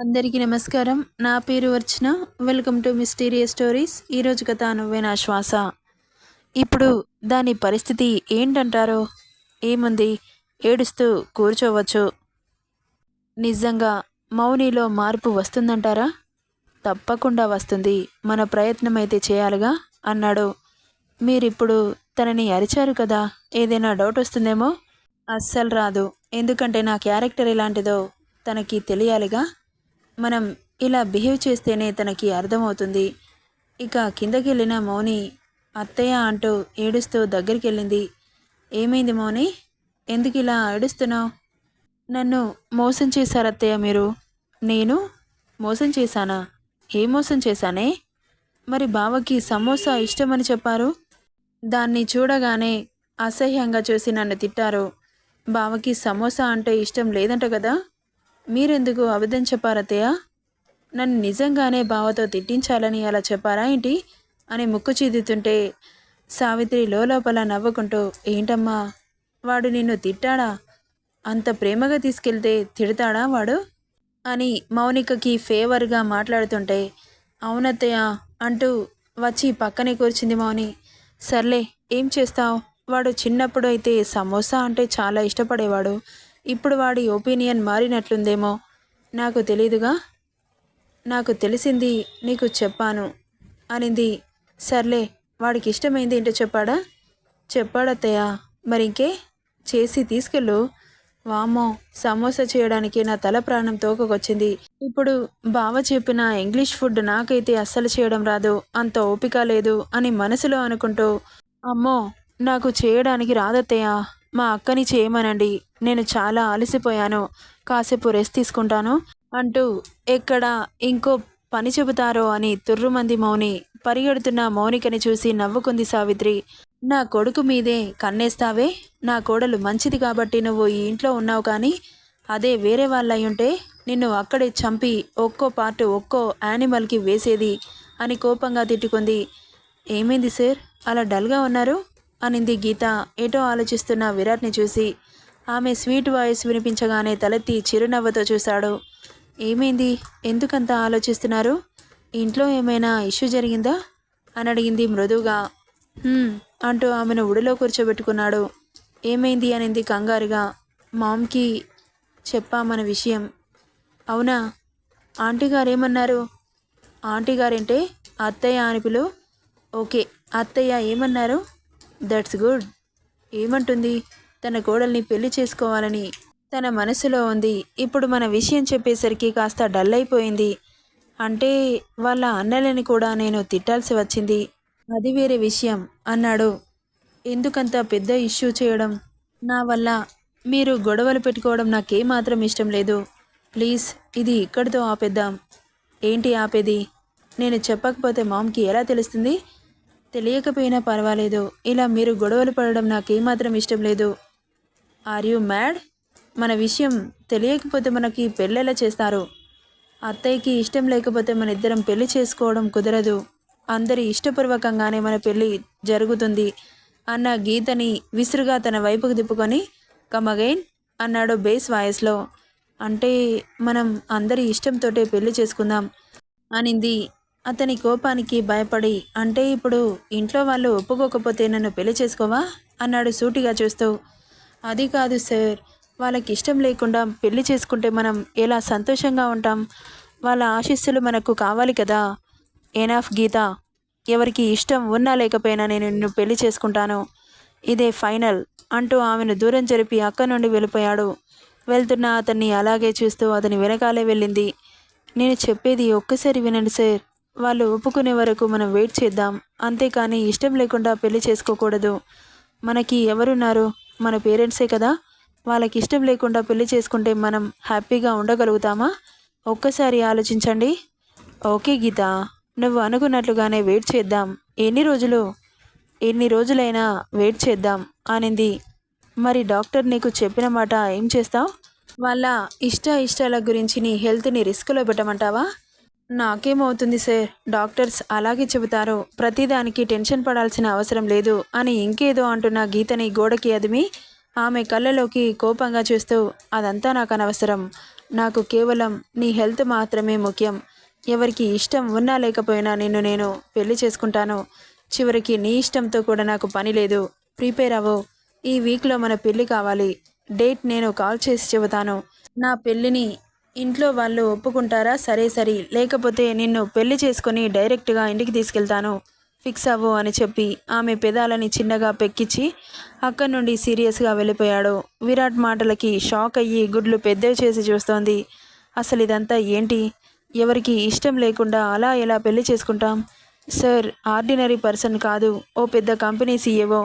అందరికీ నమస్కారం. నా పేరు Archana. Welcome to mysterious stories. ఈరోజు కథ నువ్వే నా శ్వాస. ఇప్పుడు దాని పరిస్థితి ఏంటంటారో ఏముంది? ఏడుస్తూ కూర్చోవచ్చు. నిజంగా మౌనిలో మార్పు వస్తుందంటారా? తప్పకుండా వస్తుంది. మన ప్రయత్నం అయితే చేయాలిగా అన్నాడు. మీరిప్పుడు తనని అరిచారు కదా? ఏదైనా డౌట్ వస్తుందేమో? అస్సలు రాదు. ఎందుకంటే నా క్యారెక్టర్ ఎలాంటిదో తనకి తెలియాలిగా. మనం ఇలా బిహేవ్ చేస్తేనే తనకి అర్థమవుతుంది. ఇక కిందకి వెళ్ళిన మౌని అత్తయ్య అంటూ ఏడుస్తూ దగ్గరికి వెళ్ళింది ఏమైంది మౌని? ఎందుకు ఇలా ఏడుస్తున్నావు? నన్ను మోసం చేశారు అత్తయ్య మీరు. నేను మోసం చేశానా? ఏ మోసం చేశానే? మరి బావకి సమోసా ఇష్టమని చెప్పారు? దాన్ని చూడగానే అసహ్యంగా చూసి నన్ను తిట్టారు. బావకి సమోసా అంటే ఇష్టం లేదంట కదా? మీరెందుకు అబద్ధం చెప్పారతయ్య నన్ను నిజంగానే బావతో తిట్టించాలని అలా చెప్పారా ఏంటి? అని ముక్కు చీదుతుంటే సావిత్రి లోపల నవ్వుకుంటూ ఏంటమ్మా వాడు నిన్ను తిట్టాడా? అంత ప్రేమగా తీసుకెళ్తే తిడతాడా వాడు? అని మౌనికకి ఫేవర్గా మాట్లాడుతుంటే అవునత్తయ్య అంటూ వచ్చి పక్కనే కూర్చుంది మౌని. సర్లే ఏం చేస్తావు? వాడు చిన్నప్పుడు అయితే సమోసా అంటే చాలా ఇష్టపడేవాడు. ఇప్పుడు వాడి ఒపీనియన్ మారినట్లుందేమో? నాకు తెలీదుగా? నాకు తెలిసింది నీకు చెప్పాను అనింది. సర్లే వాడికి ఇష్టమైంది ఏంటో చెప్పాడా? చెప్పాడత్తయ్య మరి ఇంకే చేసి తీసుకెళ్ళు. వామ్మో సమోసా చేయడానికి నా తల ప్రాణం తోకకొచ్చింది. ఇప్పుడు బావ చెప్పిన ఇంగ్లీష్ ఫుడ్ నాకైతే అస్సలు చేయడం రాదు అంత ఓపిక లేదు అని మనసులో అనుకుంటూ అమ్మో నాకు చేయడానికి రాదత్తయ్య. మా అక్కని చేయమనండి. నేను చాలా అలసిపోయాను కాసేపు రెస్ట్ తీసుకుంటాను అంటూ ఎక్కడ ఇంకో పని చెబుతారో అని తుర్రుమంది మౌని పరిగెడుతున్న మౌనికని చూసి నవ్వుకుంది సావిత్రి. నా కొడుకు మీదే కన్నేస్తావే? నా కోడలు మంచిది కాబట్టి నువ్వు ఈ ఇంట్లో ఉన్నావు కానీ అదే వేరే వాళ్ళయ్యుంటే నిన్ను అక్కడే చంపి ఒక్కో పార్ట్ ఒక్కో యానిమల్కి వేసేది అని కోపంగా తిట్టుకుంది. ఏమైంది సార్? అలా డల్గా ఉన్నారు? అనింది గీత. ఏటో ఆలోచిస్తున్న విరాట్ని చూసి. ఆమె స్వీట్ వాయిస్ వినిపించగానే తలెత్తి చిరునవ్వుతో చూశాడు. ఏమైంది? ఎందుకంత ఆలోచిస్తున్నారు? ఇంట్లో ఏమైనా ఇష్యూ జరిగిందా? అని అడిగింది మృదువుగా. అంటూ ఆమెను ఉడిలో కూర్చోబెట్టుకున్నాడు. ఏమైంది? అనింది కంగారుగా. మామ్కి చెప్పామన విషయం. అవునా? ఆంటీ గారు ఏమన్నారు ఆంటీ గారంటే అత్తయ్య అని పిలు. ఓకే అత్తయ్య ఏమన్నారు? That's good. ఏమంటుంది? తన కోడల్ని పెళ్ళి చేసుకోవాలని తన మనసులో ఉంది. ఇప్పుడు మన విషయం చెప్పేసరికి కాస్త డల్ అయిపోయింది. అంటే వాళ్ళ అన్నలని కూడా నేను తిట్టాల్సి వచ్చింది. అది వేరే విషయం అన్నాడు. ఎందుకంత పెద్ద ఇష్యూ చేయడం? నా వల్ల మీరు గొడవలు పెట్టుకోవడం నాకేమాత్రం ఇష్టం లేదు. ప్లీజ్ ఇది ఇక్కడితో ఆపేద్దాం. ఏంటి ఆపేది? నేను చెప్పకపోతే మామ్కి ఎలా తెలుస్తుంది? తెలియకపోయినా పర్వాలేదు. ఇలా మీరు గొడవలు పడడం నాకేమాత్రం ఇష్టం లేదు. Are you mad? మన విషయం తెలియకపోతే మనకి పెళ్ళెలా చేస్తారు? అత్తయ్యకి ఇష్టం లేకపోతే మన ఇద్దరం పెళ్ళి చేసుకోవడం కుదరదు. అందరి ఇష్టపూర్వకంగానే మన పెళ్ళి జరుగుతుంది అన్న గీతని విసురుగా తన వైపుకు తిప్పుకొని కమగైన్ అన్నాడు బేస్ వాయిస్లో. అంటే మనం అందరి ఇష్టంతోటే పెళ్ళి చేసుకుందాం అనింది. అతని కోపానికి భయపడి అంటే ఇప్పుడు ఇంట్లో వాళ్ళు ఒప్పుకోకపోతే నన్ను పెళ్ళి చేసుకోవా? అన్నాడు సూటిగా చూస్తూ. అది కాదు సార్. వాళ్ళకి ఇష్టం లేకుండా పెళ్ళి చేసుకుంటే మనం ఎలా సంతోషంగా ఉంటాం? వాళ్ళ ఆశీస్సులు మనకు కావాలి కదా. ఎనాఫ్ గీత. ఎవరికి ఇష్టం ఉన్నా లేకపోయినా నేను నిన్ను పెళ్ళి చేసుకుంటాను. ఇదే ఫైనల్ అంటూ ఆమెను దూరం జరిపి అక్క నుండి వెళ్ళిపోయాడు. వెళ్తున్న అతన్ని అలాగే చూస్తూ అతని వెనకాలే వెళ్ళింది. నేను చెప్పేది ఒక్కసారి వినండి సార్. వాళ్ళు ఒప్పుకునే వరకు మనం వెయిట్ చేద్దాం. అంతేకాని ఇష్టం లేకుండా పెళ్ళి చేసుకోకూడదు. మనకి ఎవరున్నారు? మన పేరెంట్సే కదా. వాళ్ళకి ఇష్టం లేకుండా పెళ్ళి చేసుకుంటే మనం హ్యాపీగా ఉండగలుగుతామా? ఒక్కసారి ఆలోచించండి. ఓకే గీత నువ్వు అనుకున్నట్లుగానే వెయిట్ చేద్దాం. ఎన్ని రోజులు? ఎన్ని రోజులైనా వెయిట్ చేద్దాం అనింది. మరి డాక్టర్ నీకు చెప్పిన మాట ఏం చేస్తావు? వాళ్ళ ఇష్ట ఇష్టాల గురించి నీ హెల్త్ని రిస్క్లో పెట్టమంటావా? నాకేమవుతుంది సార్ డాక్టర్స్ అలాగే చెబుతారు. ప్రతిదానికి టెన్షన్ పడాల్సిన అవసరం లేదు అని ఇంకేదో అంటున్న గీతని గోడకి అదిమి ఆమె కళ్ళలోకి కోపంగా చూస్తూ అదంతా నాకు అనవసరం. నాకు కేవలం నీ హెల్త్ మాత్రమే ముఖ్యం. ఎవరికి ఇష్టం ఉన్నా లేకపోయినా నిన్ను నేను పెళ్ళి చేసుకుంటాను. చివరికి నీ ఇష్టంతో కూడా నాకు పని లేదు. ప్రిపేర్ అవ్వు. ఈ వీక్లో మన పెళ్ళి కావాలి. డేట్ నేను కాల్ చేసి చెబుతాను. నా పెళ్ళిని ఇంట్లో వాళ్ళు ఒప్పుకుంటారా? సరే సరే. లేకపోతే నిన్ను పెళ్ళి చేసుకొని డైరెక్ట్గా ఇంటికి తీసుకెళ్తాను. ఫిక్స్ అవ్వు అని చెప్పి ఆమె పెదాలని చిన్నగా పెక్కించి అక్కడి నుండి సీరియస్గా వెళ్ళిపోయాడు. విరాట్ మాటలకి షాక్ అయ్యి గుడ్లు పెద్దవి చేసి చూస్తోంది. అసలు ఇదంతా ఏంటి? ఎవరికి ఇష్టం లేకుండా అలా ఎలా పెళ్ళి చేసుకుంటాం? సార్ ఆర్డినరీ పర్సన్ కాదు. ఓ పెద్ద కంపెనీ సీఏఓ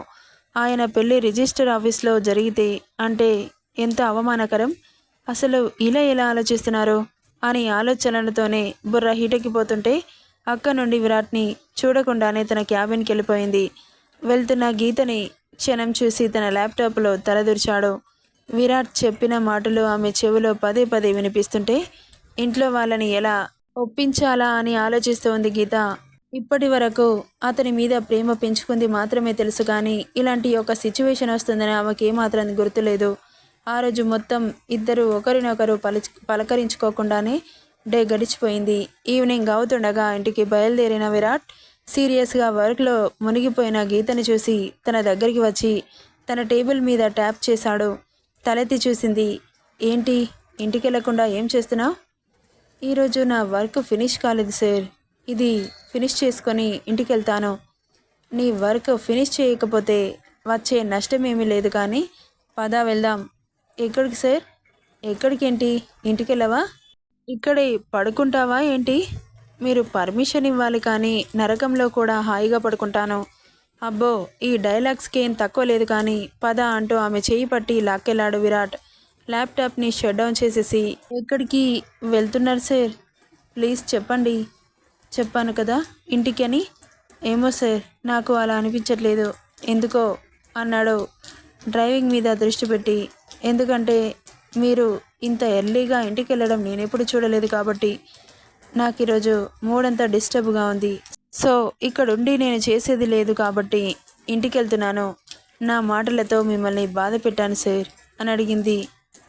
ఆయన పెళ్ళి రిజిస్టర్ ఆఫీస్లో జరిగితే అంటే ఎంత అవమానకరం? అసలు ఇలా ఎలా ఆలోచిస్తున్నారు? అని ఆలోచనలతోనే బుర్ర హీటెక్కిపోతుంటే అక్క నుండి విరాట్ని చూడకుండానే తన క్యాబిన్కి వెళ్ళిపోయింది. వెళ్తున్న గీతని క్షణం చూసి తన ల్యాప్టాప్లో తలదూర్చాడు. విరాట్ చెప్పిన మాటలు ఆమె చెవిలో పదే పదే వినిపిస్తుంటే ఇంట్లో వాళ్ళని ఎలా ఒప్పించాలా అని ఆలోచిస్తోంది గీత. ఇప్పటి వరకు అతని మీద ప్రేమ పెంచుకుంది మాత్రమే తెలుసు కానీ ఇలాంటి ఒక సిచ్యువేషన్ వస్తుందని ఆమెకి ఏమాత్రం గుర్తులేదు. ఆ రోజు మొత్తం ఇద్దరు ఒకరినొకరు పలి పలకరించుకోకుండానే డే గడిచిపోయింది. ఈవినింగ్ అవుతుండగా ఇంటికి బయలుదేరిన విరాట్ సీరియస్గా వర్క్లో మునిగిపోయిన గీతని చూసి తన దగ్గరికి వచ్చి తన టేబుల్ మీద ట్యాప్ చేశాడు. తలెత్తి చూసింది ఏంటి? ఇంటికి వెళ్ళకుండా ఏం చేస్తున్నావు? ఈరోజు నా వర్క్ ఫినిష్ కాలేదు సార్. ఇది ఫినిష్ చేసుకొని ఇంటికి వెళ్తాను నీ వర్క్ ఫినిష్ చేయకపోతే వచ్చే నష్టమేమీ లేదు కానీ పదా వెళ్దాం. ఎక్కడికి సార్? ఎక్కడికి ఏంటి ఇంటికి వెళ్ళవా ఇక్కడే పడుకుంటావా ఏంటి? మీరు పర్మిషన్ ఇవ్వాలి కానీ నరకంలో కూడా హాయిగా పడుకుంటాను. అబ్బో ఈ డైలాగ్స్కి ఏం తక్కువ లేదు కానీ పద అంటూ ఆమె చేయి పట్టి లాక్కెళ్ళాడు విరాట్. ల్యాప్టాప్ని షట్ డౌన్ చేసేసి ఎక్కడికి వెళ్తున్నారు సార్? ప్లీజ్ చెప్పండి. చెప్పాను కదా ఇంటికి అని ఏమో సార్ నాకు అలా అనిపించట్లేదు. ఎందుకో? అన్నాడు డ్రైవింగ్ మీద దృష్టి పెట్టి ఎందుకంటే మీరు ఇంత ఎర్లీగా ఇంటికి వెళ్ళడం నేను ఎప్పుడు చూడలేదు కాబట్టి నాకు ఈరోజు మూడంతా డిస్టర్బ్గా ఉంది. సో ఇక్కడుండి నేను చేసేది లేదు కాబట్టి ఇంటికి వెళ్తున్నాను నా మాటలతో మిమ్మల్ని బాధ పెట్టాను సార్ అని అడిగింది.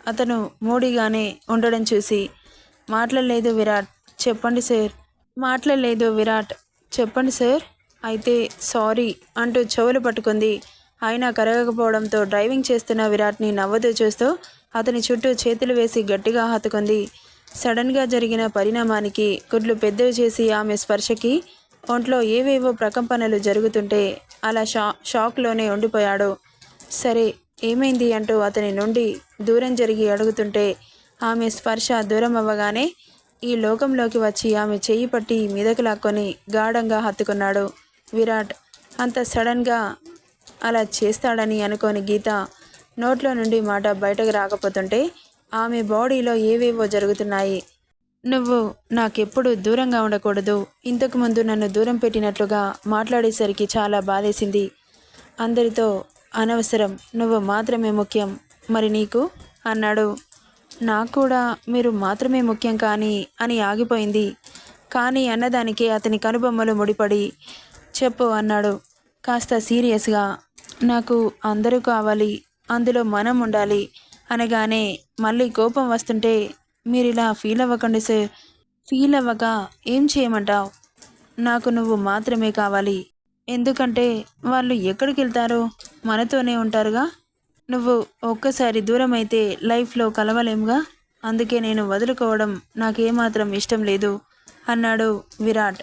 అతను మూడిగానే ఉండడం చూసి మాట్లాడలేదు విరాట్ చెప్పండి సార్. మాట్లాడలేదు విరాట్ చెప్పండి సార్. అయితే సారీ అంటూ చెవులు పట్టుకుంది. అయినా కరగకపోవడంతో డ్రైవింగ్ చేస్తున్న విరాట్ని నవ్వుతూ చూస్తూ అతని చుట్టూ చేతులు వేసి గట్టిగా హత్తుకుంది. సడన్గా జరిగిన పరిణామానికి గుడ్లు పెద్దవి చేసి ఆమె స్పర్శకి ఒంట్లో ఏవేవో ప్రకంపనలు జరుగుతుంటే అలా షా షాక్లోనే ఉండిపోయాడు. సరే ఏమైంది అంటూ అతని నుండి దూరం జరిగి అడుగుతుంటే ఆమె స్పర్శ దూరం అవ్వగానే ఈ లోకంలోకి వచ్చి ఆమె చెయ్యి పట్టి మీదకు లాక్కొని గాఢంగా హత్తుకున్నాడు. విరాట్ అంత సడన్గా అలా చేస్తాడని అనుకోని గీత నోట్లో నుండి మాట బయటకు రాకపోతుంటే ఆమె బాడీలో ఏవేవో జరుగుతున్నాయి. నువ్వు నాకెప్పుడు దూరంగా ఉండకూడదు. ఇంతకుముందు నన్ను దూరం పెట్టినట్లుగా మాట్లాడేసరికి చాలా బాధేసింది. అందరితో అనవసరం. నువ్వు మాత్రమే ముఖ్యం. మరి నీకు? అన్నాడు. నాకు కూడా మీరు మాత్రమే ముఖ్యం కానీ అని ఆగిపోయింది. కానీ అన్నదానికి అతని కనుబొమ్మలు ముడిపడి చెప్పు అన్నాడు. కాస్త సీరియస్గా నాకు అందరూ కావాలి అందులో మనం ఉండాలి అనగానే మళ్ళీ కోపం వస్తుంటే మీరు ఇలా ఫీల్ అవ్వకండి సార్. ఫీల్ అవ్వక ఏం చేయమంటావు? నాకు నువ్వు మాత్రమే కావాలి. ఎందుకంటే వాళ్ళు ఎక్కడికి వెళ్తారో మనతోనే ఉంటారుగా. నువ్వు ఒక్కసారి దూరం అయితే లైఫ్లో కలవలేముగా? అందుకే నేను వదులుకోవడం నాకేమాత్రం ఇష్టం లేదు అన్నాడు విరాట్.